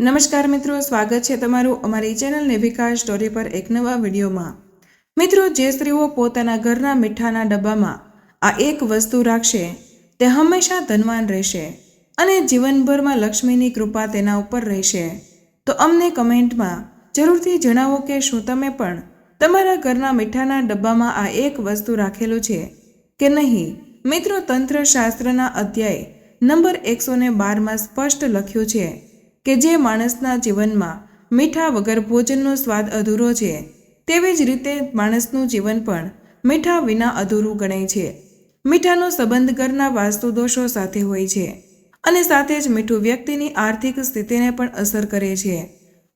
નમસ્કાર મિત્રો, સ્વાગત છે તમારું અમારી ચેનલ નેવિકા સ્ટોરી પર એક નવા વિડીયોમાં. મિત્રો, જે સ્ત્રીઓ પોતાના ઘરના મીઠાના ડબ્બામાં આ એક વસ્તુ રાખશે, તે હંમેશા ધનવાન રહેશે અને જીવનભરમાં લક્ષ્મીની કૃપા તેના ઉપર રહેશે. તો અમને કમેન્ટમાં જરૂરથી જણાવો કે શું તમે પણ તમારા ઘરના મીઠાના ડબ્બામાં આ એક વસ્તુ રાખેલું છે કે નહીં? મિત્રો તંત્ર શાસ્ત્રના અધ્યાય નંબર એકસો ને બારમાં સ્પષ્ટ લખ્યું છે કે જે માણસના જીવનમાં મીઠા વગર ભોજનનો સ્વાદ અધૂરો છે, તેવી જ રીતે માણસનું જીવન પણ મીઠા વિના અધૂરું ગણાય છે. મીઠાનો સંબંધ ઘરના વાસ્તુ દોષો સાથે હોય છે અને સાથે જ મીઠું વ્યક્તિની આર્થિક સ્થિતિને પણ અસર કરે છે.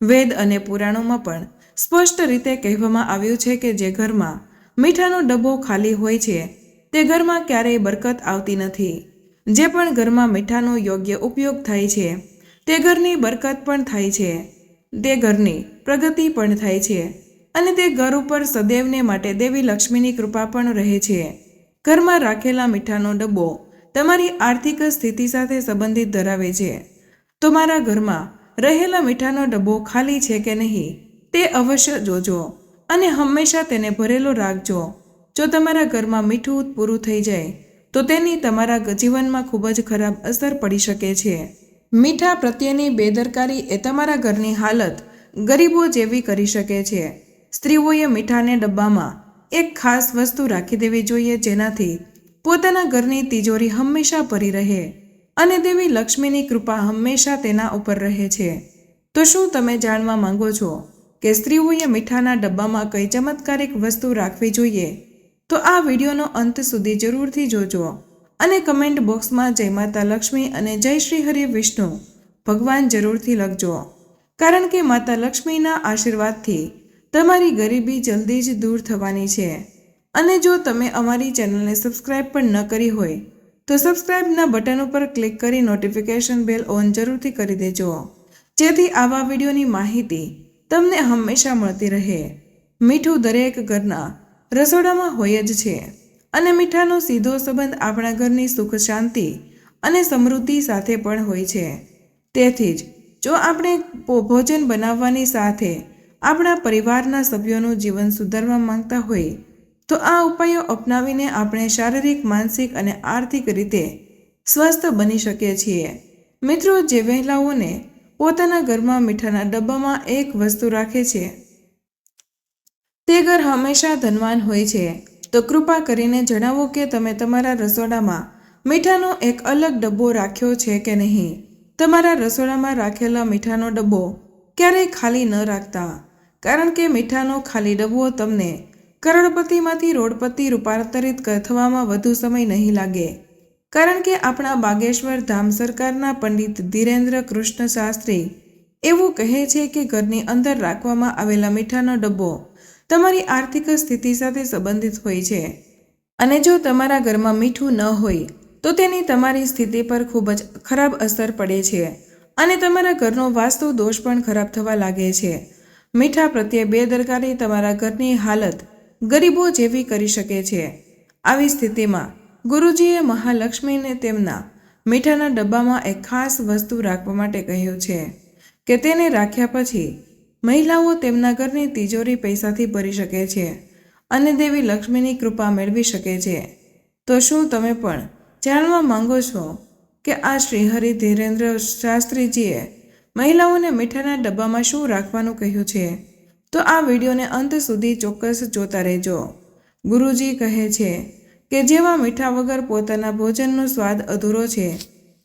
વેદ અને પુરાણોમાં પણ સ્પષ્ટ રીતે કહેવામાં આવ્યું છે કે જે ઘરમાં મીઠાનો ડબ્બો ખાલી હોય છે, તે ઘરમાં ક્યારેય બરકત આવતી નથી. જે પણ ઘરમાં મીઠાનો યોગ્ય ઉપયોગ થાય છે તે ઘરની બરકત પણ થાય છે. તે ઘરની પ્રગતિ પણ થાય છે. અને તે ઘર ઉપર સદૈવને માટે દેવી લક્ષ્મીની કૃપા પણ રહે છે. ઘરમાં રાખેલા મીઠાનો ડબ્બો તમારી આર્થિક સ્થિતિ સાથે સંબંધિત ધરાવે છે. તમારા ઘરમાં રહેલા મીઠાનો ડબ્બો ખાલી છે કે નહીં, તે અવશ્ય જોજો અને હંમેશા તેને ભરેલો રાખજો. જો તમારા ઘરમાં મીઠું પૂરું થઈ જાય, તો તેની તમારા જીવનમાં ખૂબ જ ખરાબ અસર પડી શકે છે. મીઠા પ્રત્યેની બેદરકારી એ તમારા ઘરની હાલત ગરીબો જેવી કરી શકે છે. સ્ત્રીઓએ મીઠાને ડબ્બામાં એક ખાસ વસ્તુ રાખી દેવી જોઈએ જેનાથી પોતાના ઘરની તિજોરી હંમેશા ભરી રહે અને દેવી લક્ષ્મીની કૃપા હંમેશા તેના ઉપર રહે છે. તો શું તમે જાણવા માંગો છો કે સ્ત્રીઓએ મીઠાના ડબ્બામાં કઈ ચમત્કારિક વસ્તુ રાખવી જોઈએ? તો આ વિડીયોનો અંત સુધી જરૂરથી જોજો. અને કમેન્ટ બોક્સમાં જય માતા લક્ષ્મી અને જય શ્રી હરિ વિષ્ણુ. ભગવાન જરૂરથી લખજો. કારણ કે માતા લક્ષ્મીના આશીર્વાદથી તમારી ગરીબી જલ્દી જ દૂર થવાની છે. અને જો તમે અમારી ચેનલને સબસ્ક્રાઇબ પણ ન કરી હોય, તો સબસ્ક્રાઇબના બટન ઉપર ક્લિક કરી નોટિફિકેશન બેલ ઓન જરૂરથી કરી દેજો. જેથી આવા વિડીયોની માહિતી તમને હંમેશા મળતી રહે. મીઠું દરેક ઘરના રસોડામાં હોય જ છે. અને મીઠાનો સીધો સંબંધ આપણા ઘરની સુખ શાંતિ અને સમૃદ્ધિ સાથે પણ હોય છે. તેથી જ, જો આપણે ભોજન બનાવવાની સાથે આપણા પરિવારના સભ્યોનું જીવન સુધારવા માંગતા હોય, તો આ ઉપાયો અપનાવીને આપણે શારીરિક, માનસિક અને આર્થિક રીતે સ્વસ્થ બની શકીએ છીએ. મિત્રો, જે વહેલાઓને પોતાના ઘરમાં મીઠાના ડબ્બામાં એક વસ્તુ રાખે છે, તે ઘર હંમેશા ધનવાન હોય છે. તો કૃપા કરીને જણાવો કે તમે તમારા રસોડામાં મીઠાનો એક અલગ ડબ્બો રાખ્યો છે કે નહીં? તમારા રસોડામાં રાખેલા મીઠાનો ડબ્બો ક્યારેય ખાલી ન રાખતા. કારણ કે મીઠાનો ખાલી ડબ્બો તમને કરોડપતિમાંથી રોડપતિ રૂપાંતરિત થવામાં વધુ સમય નહીં લાગે. કારણ કે આપણા બાગેશ્વર ધામ સરકારના પંડિત ધીરેન્દ્ર કૃષ્ણ શાસ્ત્રી એવું કહે છે કે ઘરની અંદર રાખવામાં આવેલા મીઠાનો ડબ્બો તમારી આર્થિક સ્થિતિ સાથે સંબંધિત હોય છે. અને જો તમારા ઘરમાં મીઠું ન હોય, તો તેની તમારી સ્થિતિ પર ખૂબ જ ખરાબ અસર પડે છે. અને તમારા ઘરનો વાસ્તુ દોષ પણ ખરાબ થવા લાગે છે. મીઠા પ્રત્યે બેદરકારી તમારા ઘરની હાલત ગરીબો જેવી કરી શકે છે. આવી સ્થિતિમાં ગુરુજીએ મહાલક્ષ્મીને તેમના મીઠાના ડબ્બામાં એક ખાસ વસ્તુ રાખવા માટે કહ્યું છે કે તેને રાખ્યા પછી મહિલાઓ તેમના ઘરની તિજોરી પૈસાથી ભરી શકે છે અને દેવી લક્ષ્મીની કૃપા મેળવી શકે છે. તો શું તમે પણ જાણવા માંગો છો કે આ શ્રીહરિ ધીરેન્દ્ર શાસ્ત્રીજીએ મહિલાઓને મીઠાના ડબ્બામાં શું રાખવાનું કહ્યું છે? તો આ વિડીયોને અંત સુધી ચોક્કસ જોતા રહેજો. ગુરુજી કહે છે કે જેવા મીઠા વગર પોતાના ભોજનનો સ્વાદ અધૂરો છે,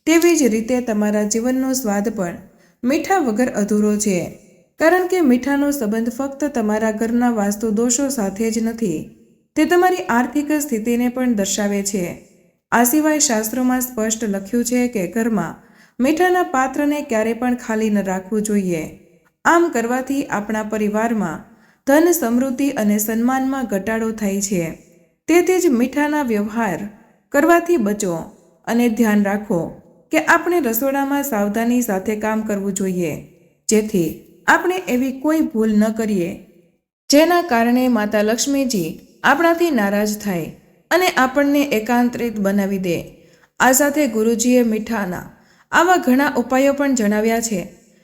તેવી જ રીતે તમારા જીવનનો સ્વાદ પણ મીઠા વગર અધૂરો છે. કારણ કે મીઠાનો સંબંધ ફક્ત તમારા ઘરના વાસ્તુ દોષો સાથે જ નથી, તે તમારી આર્થિક સ્થિતિને પણ દર્શાવે છે. આ સિવાય શાસ્ત્રોમાં સ્પષ્ટ લખ્યું છે કે ઘરમાં મીઠાના પાત્રને ક્યારે પણ ખાલી ન રાખવું જોઈએ. આમ કરવાથી આપણા પરિવારમાં ધન, સમૃદ્ધિ અને સન્માનમાં ઘટાડો થાય છે. તેથી જ મીઠાના વ્યવહાર કરવાથી બચો અને ધ્યાન રાખો કે આપણે રસોડામાં સાવધાની સાથે કામ કરવું જોઈએ. જેથી આપણે એવી કોઈ ભૂલ ન કરીએ. જેના કારણે માતા લક્ષ્મીજી આપણાથી નારાજ થાય અને આપણને એકાંતરિત બનાવી દે. આ સાથે ગુરુજીએ મીઠાના આવા ઘણા ઉપાયો પણ જણાવ્યા છે,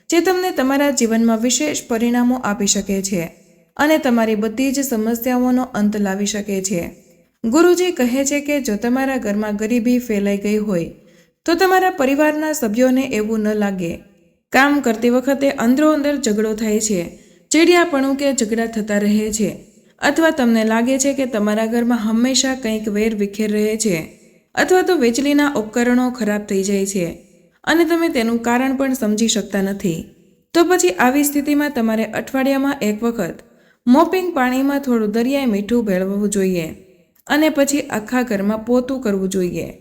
જે તમને તમારા જીવનમાં વિશેષ પરિણામો આપી શકે છે અને તમારી બધી જ સમસ્યાઓનો અંત લાવી શકે છે. ગુરુજી કહે છે કે જો તમારા ઘરમાં ગરીબી ફેલાઈ ગઈ હોય, તો તમારા પરિવારના સભ્યોને એવું ન લાગે કામ કરતી વખતે અંદરોઅંદર ઝઘડો થાય છે. ચીડિયાપણું કે ઝઘડા થતા રહે છે. અથવા તમને લાગે છે કે તમારા ઘરમાં હંમેશા કંઈક વેર વિખેર રહે છે. અથવા તો વીજળીના ઉપકરણો ખરાબ થઈ જાય છે. અને તમે તેનું કારણ પણ સમજી શકતા નથી. તો પછી આવી સ્થિતિમાં તમારે અઠવાડિયામાં એક વખત મોપિંગ પાણીમાં થોડું દરિયાઈ મીઠું ભેળવવું જોઈએ. અને પછી આખા ઘરમાં પોતું કરવું જોઈએ.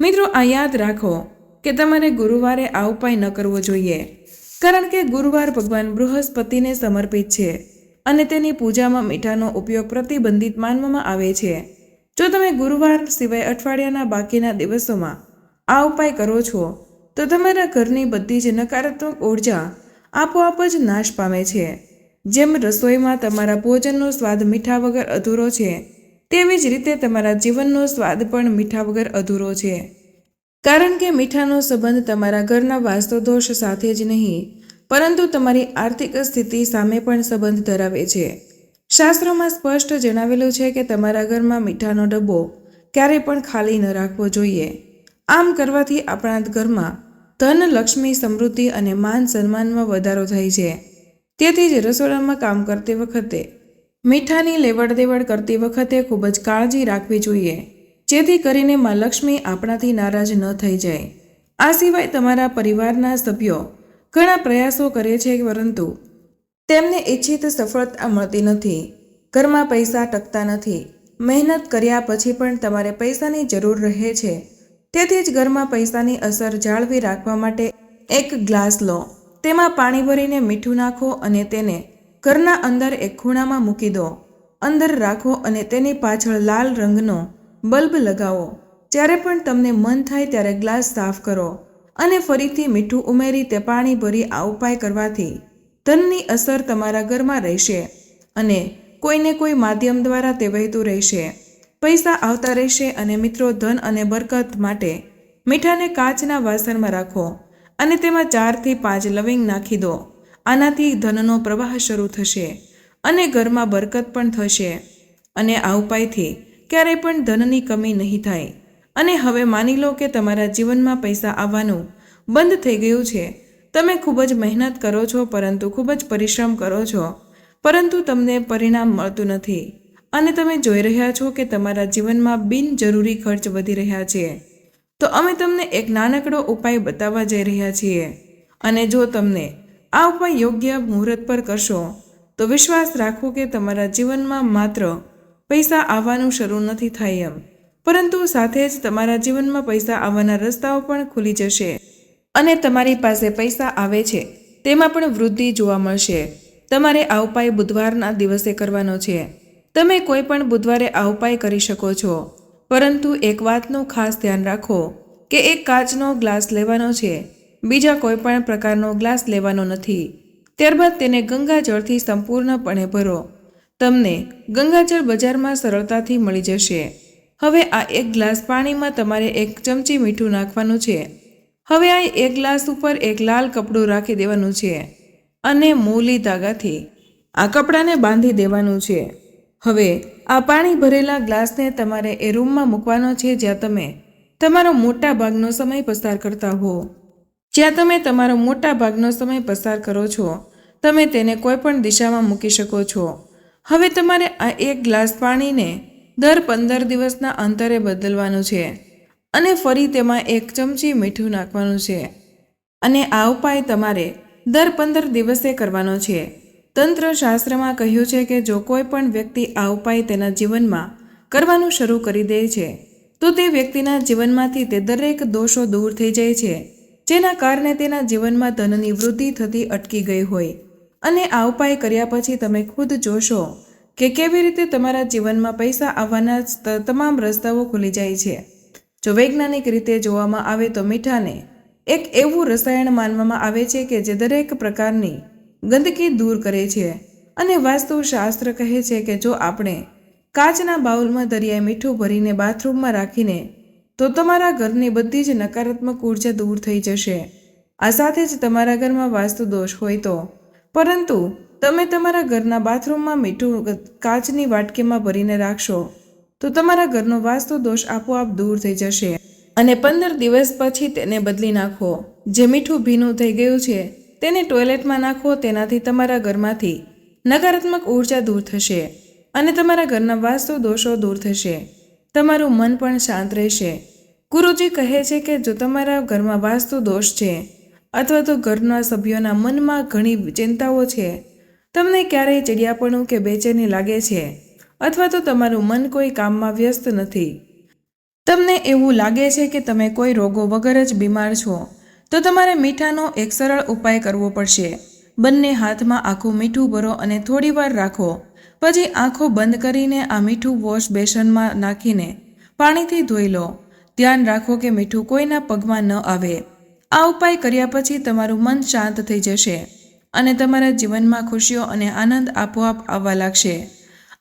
મિત્રો, આ યાદ રાખો. કે તમારે ગુરુવારે આ ઉપાય ન કરવો જોઈએ. કારણ કે ગુરુવાર ભગવાન બૃહસ્પતિને સમર્પિત છે અને તેની પૂજામાં મીઠાનો ઉપયોગ પ્રતિબંધિત માનવામાં આવે છે. જો તમે ગુરુવાર સિવાય અઠવાડિયાના બાકીના દિવસોમાં આ ઉપાય કરો છો, તો તમારા ઘરની બધી જ નકારાત્મક ઊર્જા આપોઆપ જ નાશ પામે છે. જેમ રસોઈમાં તમારા ભોજનનો સ્વાદ મીઠા વગર અધૂરો છે, તેવી જ રીતે તમારા જીવનનો સ્વાદ પણ મીઠા વગર અધૂરો છે. કારણ કે મીઠાનો સંબંધ તમારા ઘરના વાસ્તુદોષ સાથે જ નહીં, પરંતુ તમારી આર્થિક સ્થિતિ સામે પણ સંબંધ ધરાવે છે. શાસ્ત્રોમાં સ્પષ્ટ જણાવેલું છે કે તમારા ઘરમાં મીઠાનો ડબ્બો ક્યારેય પણ ખાલી ન રાખવો જોઈએ. આમ કરવાથી આપણા ઘરમાં ધન, લક્ષ્મી, સમૃદ્ધિ અને માન સન્માનમાં વધારો થાય છે. તેથી જ રસોડામાં કામ કરતી વખતે મીઠાની લેવડ દેવડ કરતી વખતે ખૂબ જ કાળજી રાખવી જોઈએ. જેથી કરીને મા લક્ષ્મી આપણાથી નારાજ ન થઈ જાય. આ સિવાય તમારા પરિવારના સભ્યો ઘણા પ્રયાસો કરે છે, પરંતુ તેમને ઈચ્છિત સફળતા મળતી નથી. ઘરમાં પૈસા ટકતા નથી. મહેનત કર્યા પછી પણ તમારે પૈસાની જરૂર રહે છે. તેથી જ ઘરમાં પૈસાની અસર જાળવી રાખવા માટે એક ગ્લાસ લો. તેમાં પાણી ભરીને મીઠું નાખો અને તેને ઘરના અંદર એક ખૂણામાં મૂકી દો. અંદર રાખો અને તેની પાછળ લાલ રંગનો બલ્બ લગાવો. જ્યારે પણ તમને મન થાય ત્યારે ગ્લાસ સાફ કરો અને ફરીથી મીઠું ઉમેરી તે પાણી ભરી આ ઉપાય કરવાથી ધનની અસર તમારા ઘરમાં રહેશે અને કોઈને કોઈ માધ્યમ દ્વારા તે વહેતું રહેશે. પૈસા આવતા રહેશે અને મિત્રો ધન અને બરકત માટે મીઠાને કાચના વાસણમાં રાખો અને તેમાં ચારથી પાંચ લવિંગ નાખી દો. આનાથી ધનનો પ્રવાહ શરૂ થશે અને ઘરમાં બરકત પણ થશે અને આ ઉપાયથી ક્યારેય પણ ધનની કમી નહીં થાય. અને હવે માની લો કે તમારા જીવનમાં પૈસા આવવાનું બંધ થઈ ગયું છે. તમે ખૂબ જ મહેનત કરો છો, પરંતુ ખૂબ જ પરિશ્રમ કરો છો. પરંતુ તમને પરિણામ મળતું નથી. અને તમે જોઈ રહ્યા છો કે તમારા જીવનમાં બિનજરૂરી ખર્ચ વધી રહ્યા છે. તો અમે તમને એક નાનકડો ઉપાય બતાવવા જઈ રહ્યા છીએ. અને જો તમને આ ઉપાય યોગ્ય મુહૂર્ત પર કરશો, તો વિશ્વાસ રાખો કે તમારા જીવનમાં માત્ર પૈસા આવવાનું શરૂ નથી થાય એમ. પરંતુ સાથે જ તમારા જીવનમાં પૈસા આવવાના રસ્તાઓ પણ ખુલી જશે. અને તમારી પાસે પૈસા આવે છે. તેમાં પણ વૃદ્ધિ જોવા મળશે. તમારે આ ઉપાય બુધવારના દિવસે કરવાનો છે. તમે કોઈ પણ બુધવારે આ ઉપાય કરી શકો છો. પરંતુ એક વાતનું ખાસ ધ્યાન રાખો કે એક કાચનો ગ્લાસ લેવાનો છે. બીજા કોઈ પણ પ્રકારનો ગ્લાસ લેવાનો નથી. ત્યારબાદ તેને ગંગાજળથી સંપૂર્ણપણે ભરો. તમને ગંગાજળ બજારમાં સરળતાથી મળી જશે. હવે આ એક ગ્લાસ પાણીમાં તમારે એક ચમચી મીઠું નાખવાનું છે. હવે આ એક ગ્લાસ ઉપર એક લાલ કપડું રાખી દેવાનું છે અને મૂલી ધાગાથી આ કપડાને બાંધી દેવાનું છે. હવે આ પાણી ભરેલા ગ્લાસને તમારે એ રૂમમાં મૂકવાનો છે જ્યાં તમે તમારો મોટા ભાગનો સમય પસાર કરતા હો. જ્યાં તમે તમારો મોટા ભાગનો સમય પસાર કરો છો, તમે તેને કોઈ પણ દિશામાં મૂકી શકો છો. હવે તમારે આ એક ગ્લાસ પાણીને દર પંદર દિવસના અંતરે બદલવાનું છે અને ફરી તેમાં એક ચમચી મીઠું નાખવાનું છે. અને આ ઉપાય તમારે દર પંદર દિવસે કરવાનો છે. તંત્ર શાસ્ત્રમાં કહ્યું છે કે જો કોઈ પણ વ્યક્તિ આ ઉપાય તેના જીવનમાં કરવાનું શરૂ કરી દે છે, તો તે વ્યક્તિના જીવનમાંથી તે દરેક દોષો દૂર થઈ જાય છે, જેના કારણે તેના જીવનમાં ધનની વૃદ્ધિ થતી અટકી ગઈ હોય. અને આ ઉપાય કર્યા પછી તમે ખુદ જોશો કે કેવી રીતે તમારા જીવનમાં પૈસા આવવાના તમામ રસ્તાઓ ખુલી જાય છે. જો વૈજ્ઞાનિક રીતે જોવામાં આવે તો મીઠાને એક એવું રસાયણ માનવામાં આવે છે કે જે દરેક પ્રકારની ગંદકી દૂર કરે છે અને વાસ્તુશાસ્ત્ર કહે છે કે જો આપણે કાચના બાઉલમાં દરિયાઈ મીઠું ભરીને બાથરૂમમાં રાખીને તો તમારા ઘરની બધી જ નકારાત્મક ઊર્જા દૂર થઈ જશે. આ સાથે જ તમારા ઘરમાં વાસ્તુ દોષ હોય તો પરંતુ તમે તમારા ઘરના બાથરૂમમાં મીઠું કાચની વાટકીમાં ભરીને રાખશો, તો તમારા ઘરનો વાસ્તુ દોષ આપોઆપ દૂર થઈ જશે. અને પંદર દિવસ પછી તેને બદલી નાખો. જે મીઠું ભીનું થઈ ગયું છે, તેને ટોયલેટમાં નાખો, તેનાથી તમારા ઘરમાંથી નકારાત્મક ઊર્જા દૂર થશે અને તમારા ઘરના વાસ્તુ દોષો દૂર થશે. તમારું મન પણ શાંત રહેશે. ગુરુજી કહે છે કે જો તમારા ઘરમાં વાસ્તુ દોષ છે અથવા તો ઘરના સભ્યોના મનમાં ઘણી ચિંતાઓ છે. તમને ક્યારેય ચડિયાપણું કે બેચેની લાગે છે? અથવા તો તમારું મન કોઈ કામમાં વ્યસ્ત નથી? તમને એવું લાગે છે કે તમે કોઈ રોગો વગર જ બીમાર છો? તો તમારે મીઠાનો એક સરળ ઉપાય કરવો પડશે. બંને હાથમાં આખું મીઠું ભરો અને થોડીવાર રાખો. પછી આંખો બંધ કરીને આ મીઠું વોશ બેસનમાં નાખીને પાણીથી ધોઈ લો. ધ્યાન રાખો કે મીઠું કોઈના પગમાં ન આવે. આ ઉપાય કર્યા પછી તમારું મન શાંત થઈ જશે અને તમારા જીવનમાં ખુશીઓ અને આનંદ આપોઆપ આવવા લાગશે.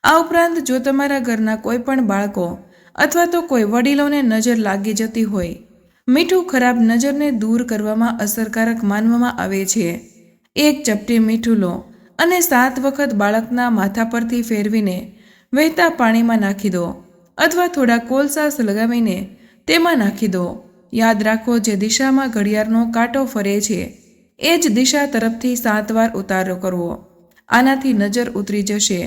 આ ઉપરાંત જો તમારા ઘરના કોઈ પણ બાળકો અથવા તો કોઈ વડીલોને નજર લાગી જતી હોય, મીઠું ખરાબ નજરને દૂર કરવામાં અસરકારક માનવામાં આવે છે. એક ચપટી મીઠું લો અને સાત વખત બાળકના માથા પરથી ફેરવીને વહેતા પાણીમાં નાખી દો અથવા થોડા કોલસા લગાવીને તેમાં નાખી દો. યાદ રાખો જે દિશામાં ઘડિયાળનો કાંટો ફરે છે, એ જ દિશા તરફથી સાત વાર ઉતારો કરવો. આનાથી નજર ઉતરી જશે.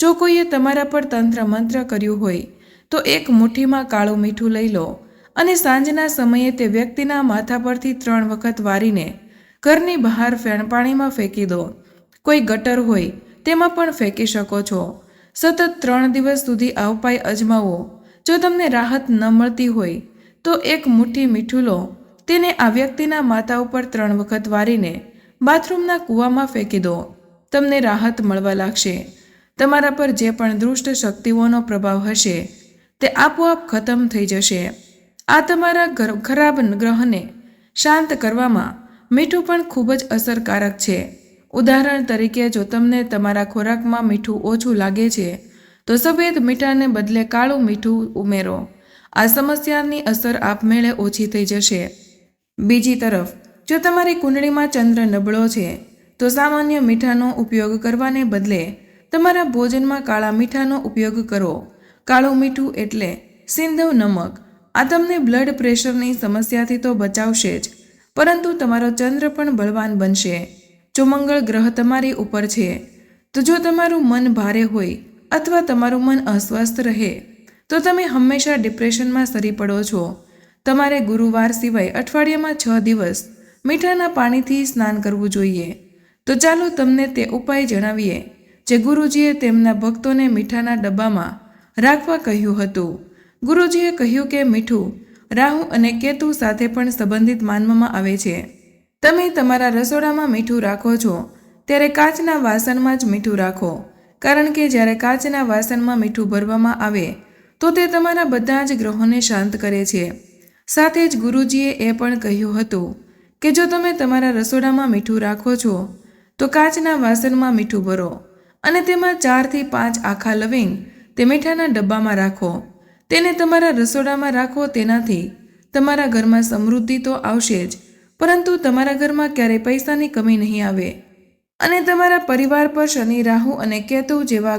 જો કોઈએ તમારા પર તંત્ર મંત્ર કર્યું હોય, તો એક મુઠ્ઠીમાં કાળું મીઠું લઈ લો અને સાંજના સમયે તે વ્યક્તિના માથા પરથી ત્રણ વખત વારીને ઘરની બહાર ફેણપાણીમાં ફેંકી દો. કોઈ ગટર હોય, તેમાં પણ ફેંકી શકો છો. સતત ત્રણ દિવસ સુધી આ ઉપાય અજમાવો. જો તમને રાહત ન મળતી હોય તો એક મુઠ્ઠી મીઠું લો તેને આ વ્યક્તિના માથા ઉપર ત્રણ વખત વારીને બાથરૂમના કૂવામાં ફેંકી દો. તમને રાહત મળવા લાગશે. તમારા પર જે પણ દુષ્ટ શક્તિઓનો પ્રભાવ હશે, તે આપોઆપ ખતમ થઈ જશે. આ તમારા ખરાબ ગ્રહને શાંત કરવામાં મીઠું પણ ખૂબ જ અસરકારક છે. ઉદાહરણ તરીકે, જો તમને તમારા ખોરાકમાં મીઠું ઓછું લાગે છે, તો સફેદ મીઠાને બદલે કાળું મીઠું ઉમેરો. આ સમસ્યાની અસર આપમેળે ઓછી થઈ જશે. બીજી તરફ, જો તમારી કુંડળીમાં ચંદ્ર નબળો છે, તો સામાન્ય મીઠાનો ઉપયોગ કરવાને બદલે તમારા ભોજનમાં કાળા મીઠાનો ઉપયોગ કરો. કાળું મીઠું એટલે સિંધવ નમક. આ તમને બ્લડ પ્રેશરની સમસ્યાથી તો બચાવશે જ, પરંતુ તમારો ચંદ્ર પણ બળવાન બનશે. જો મંગળ ગ્રહ તમારી ઉપર છે, તો જો તમારું મન ભારે હોય અથવા તમારું મન અસ્વસ્થ રહે તો તમે હંમેશા ડિપ્રેશનમાં સરી પડો છો. તમારે ગુરુવાર સિવાય અઠવાડિયામાં છ દિવસ મીઠાના પાણીથી સ્નાન કરવું જોઈએ. તો ચાલો તમને તે ઉપાય જણાવીએ, જે ગુરુજીએ તેમના ભક્તોને મીઠાના ડબ્બામાં રાખવા કહ્યું હતું. ગુરુજીએ કહ્યું કે મીઠું રાહુ અને કેતુ સાથે પણ સંબંધિત માનવામાં આવે છે. તમે તમારા રસોડામાં મીઠું રાખો છો, ત્યારે કાચના વાસણમાં જ મીઠું રાખો, કારણ કે જ્યારે કાચના વાસણમાં મીઠું ભરવામાં આવે તો તે તમારા બધા જ ગ્રહોને શાંત કરે છે. સાથે જ ગુરુજીએ એ પણ કહ્યું હતું કે જો તમે તમારા રસોડામાં મીઠું રાખો છો, તો કાચના વાસણમાં મીઠું ભરો અને તેમાં ચારથી પાંચ આખા લવિંગ તે મીઠાના ડબ્બામાં રાખો. તેને તમારા રસોડામાં રાખો તેનાથી તમારા ઘરમાં સમૃદ્ધિ તો આવશે જ, પરંતુ તમારા ઘરમાં ક્યારેય પૈસાની કમી નહીં આવે. અને તમારા પરિવાર પર શનિ, રાહુ અને કેતુ જેવા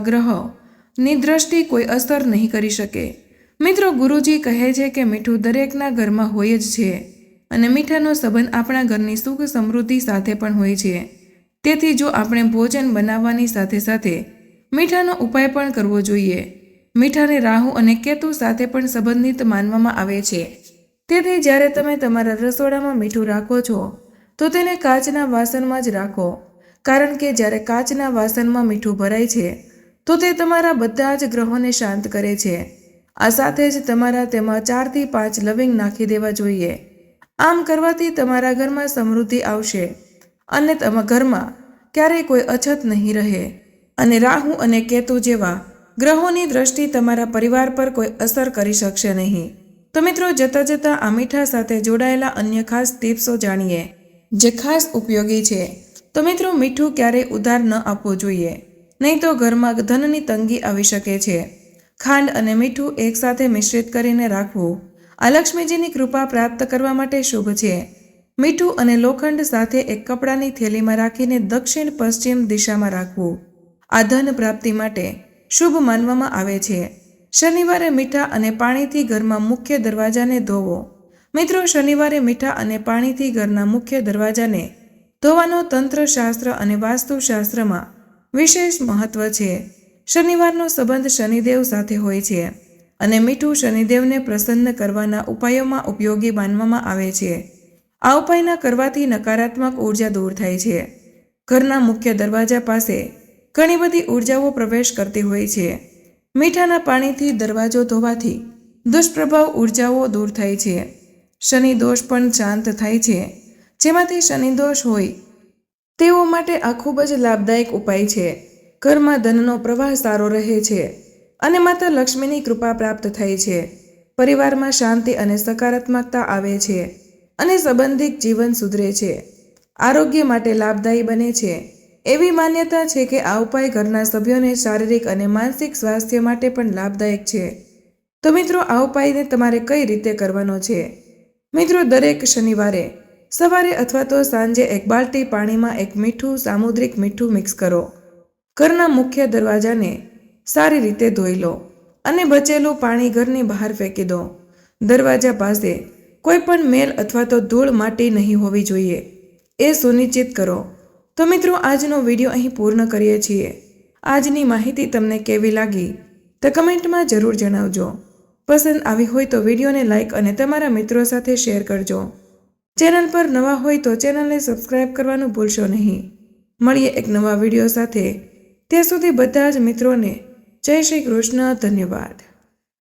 દ્રષ્ટિ કોઈ અસર નહીં કરી શકે. મિત્રો, ગુરુજી કહે છે કે મીઠું દરેકના ઘરમાં હોય જ છે અને મીઠાનો સંબંધ આપણા ઘરની સુખ સમૃદ્ધિ સાથે પણ હોય છે. તેથી જો આપણે ભોજન બનાવવાની સાથે સાથે મીઠાનો ઉપાય પણ કરવો જોઈએ. મીઠાને રાહુ અને કેતુ સાથે પણ સંબંધિત માનવામાં આવે છે. તેથી જ્યારે તમે તમારા રસોડામાં મીઠું રાખો છો, તો તેને કાચના વાસણમાં જ રાખો. કારણ કે જ્યારે કાચના વાસણમાં મીઠું ભરાય છે તો તે તમારા બધા જ ગ્રહોને શાંત કરે છે. આ સાથે જ તમારા તેમાં ચારથી પાંચ લવિંગ નાખી દેવા જોઈએ. આમ કરવાથી તમારા ઘરમાં સમૃદ્ધિ આવશે. અને તમારા ઘરમાં ક્યારેય કોઈ અછત નહીં રહે. અને રાહુ અને કેતુ જેવા ગ્રહોની દ્રષ્ટિ તમારા પરિવાર પર કોઈ અસર કરી શકશે નહીં. તો મિત્રો, જતાં જતાં આ મીઠા સાથે જોડાયેલા અન્ય ખાસ ટિપ્સો જાણીએ, જે ખાસ ઉપયોગી છે. તો મિત્રો, મીઠું ક્યારેય ઉધાર ન આપવું જોઈએ. નહીં તો ઘરમાં ધનની તંગી આવી શકે છે. ખાંડ અને મીઠું એકસાથે મિશ્રિત કરીને રાખવું આ લક્ષ્મીજીની કૃપા પ્રાપ્ત કરવા માટે શુભ છે. મીઠું અને લોખંડ સાથે એક કપડાની થેલીમાં રાખીને દક્ષિણ પશ્ચિમ દિશામાં રાખવું આ ધન પ્રાપ્તિ માટે શુભ માનવામાં આવે છે. શનિવારે મીઠા અને પાણીથી ઘરમાં મુખ્ય દરવાજાને ધોવો. મિત્રો, શનિવારે મીઠા અને પાણીથી ઘરના મુખ્ય દરવાજાને ધોવાનો તંત્રશાસ્ત્ર અને વાસ્તુશાસ્ત્રમાં વિશેષ મહત્વ છે. શનિવારનો સંબંધ શનિદેવ સાથે હોય છે અને મીઠું શનિદેવને પ્રસન્ન કરવાના ઉપાયોમાં ઉપયોગી માનવામાં આવે છે. આ ઉપાયના કરવાથી નકારાત્મક ઊર્જા દૂર થાય છે. ઘરના મુખ્ય દરવાજા પાસે ઘણી બધી ઉર્જાઓ પ્રવેશ કરતી હોય છે. મીઠાના પાણીથી દરવાજો ધોવાથી દુષ્પ્રભાવ ઉર્જાઓ દૂર થાય છે. શનિ દોષ પણ શાંત થાય છે. જેમાંથી શનિ દોષ હોય તેઓ માટે આ ખૂબ જ લાભદાયક ઉપાય છે. ઘરમાં ધનનો પ્રવાહ સારો રહે છે અને માતા લક્ષ્મીની કૃપા પ્રાપ્ત થાય છે. પરિવારમાં શાંતિ અને સકારાત્મકતા આવે છે અને સંબંધિત જીવન સુધરે છે. આરોગ્ય માટે લાભદાયી બને છે. એવી માન્યતા છે કે આ ઉપાય ઘરના સભ્યોને શારીરિક અને માનસિક સ્વાસ્થ્ય માટે પણ લાભદાયક છે. તો મિત્રો, આ ઉપાયને તમારે કઈ રીતે કરવાનો છે? મિત્રો, દરેક શનિવારે સવારે અથવા તો સાંજે એક બાલટી પાણીમાં એક મીઠું સામુદ્રિક મીઠું મિક્સ કરો. ઘરના મુખ્ય દરવાજાને સારી રીતે ધોઈ લો અને બચેલું પાણી ઘરની બહાર ફેંકી દો. દરવાજા પાસે કોઈ પણ મેલ અથવા તો ધૂળ માટી નહીં હોવી જોઈએ. એ સુનિશ્ચિત કરો. તો મિત્રો, આજનો વીડિયો અહીં પૂર્ણ કરીએ છીએ. આજની માહિતી તમને કેવી લાગી? તો કમેન્ટમાં જરૂર જણાવજો. પસંદ આવી હોય તો વિડીયોને લાઇક અને તમારા મિત્રો સાથે શેર કરજો. ચેનલ પર નવા હોય તો ચેનલને સબસ્ક્રાઇબ કરવાનું ભૂલશો નહીં. મળીએ એક નવા વીડિયો સાથે. ત્યાં સુધી બધા જ મિત્રોને જય શ્રી કૃષ્ણ, ધન્યવાદ.